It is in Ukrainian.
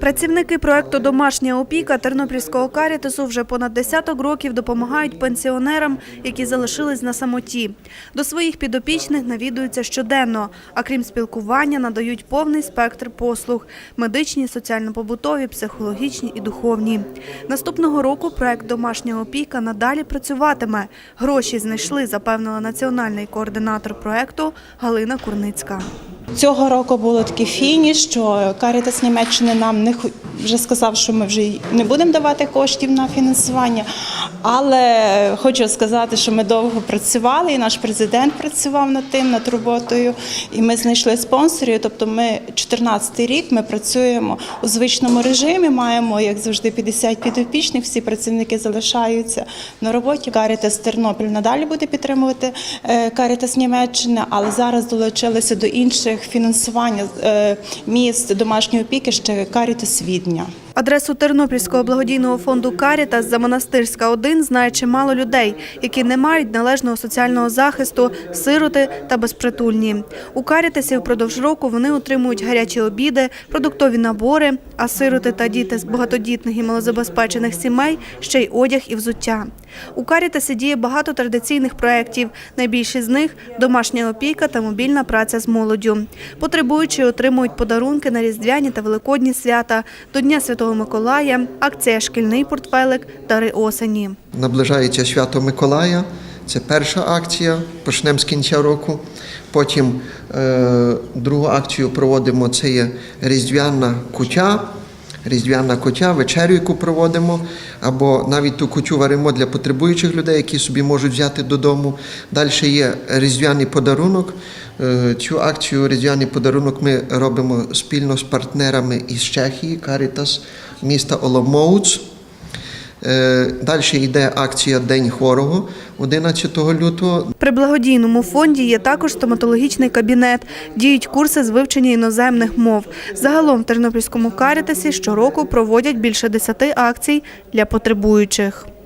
Працівники проекту Домашня опіка Тернопільського карітасу вже понад десяток років допомагають пенсіонерам, які залишились на самоті. До своїх підопічних навідуються щоденно, а крім спілкування, надають повний спектр послуг – медичні, соціально-побутові, психологічні і духовні. Наступного року проект Домашня опіка надалі працюватиме. Гроші знайшли, запевнила національний координатор проекту Галина Курницька. Цього року було такий фініш, що Карітас Німеччини нам не вже сказав, що ми вже не будемо давати коштів на фінансування. Але хочу сказати, що ми довго працювали, і наш президент працював над тим, над роботою. І ми знайшли спонсорів. Тобто, ми 14 рік ми працюємо у звичному режимі. Маємо, як завжди, 50 підопічних. Всі працівники залишаються на роботі. Карітас Тернопіль надалі буде підтримувати е, Карітас Німеччини, але зараз долучилися до інших фінансування е, міст домашньої опіки ще Карітас Відня. Адресу Тернопільського благодійного фонду «Карітас» за Монастирська 1 знає чимало людей, які не мають належного соціального захисту, сироти та безпритульні. У «Карітасі» впродовж року вони отримують гарячі обіди, продуктові набори, а сироти та діти з багатодітних і малозабезпечених сімей – ще й одяг і взуття. У «Карітасі» діє багато традиційних проєктів. Найбільші з них – домашня опіка та мобільна праця з молоддю. Потребуючі отримують подарунки на різдвяні та великодні свята, до Дня Святого Миколая, акція «Шкільний портфелик», дари осені. Наближається свято Миколая. Це перша акція. Почнемо з кінця року. Потім е, другу акцію проводимо. Це є різдвяна кутя. Різдвяна котя, вечерю, яку проводимо, або навіть ту кутю варимо для потребуючих людей, які собі можуть взяти додому. Далі є різдвяний подарунок. Е, Цю акцію різдвяний подарунок ми робимо спільно з партнерами із Чехії, Caritas міста Оломоуц. Далі йде акція День хворого 11 лютого. При благодійному фонді є також стоматологічний кабінет. Діють курси з вивчення іноземних мов. Загалом в Тернопільському «Карітасі» щороку проводять більше 10 акцій для потребуючих.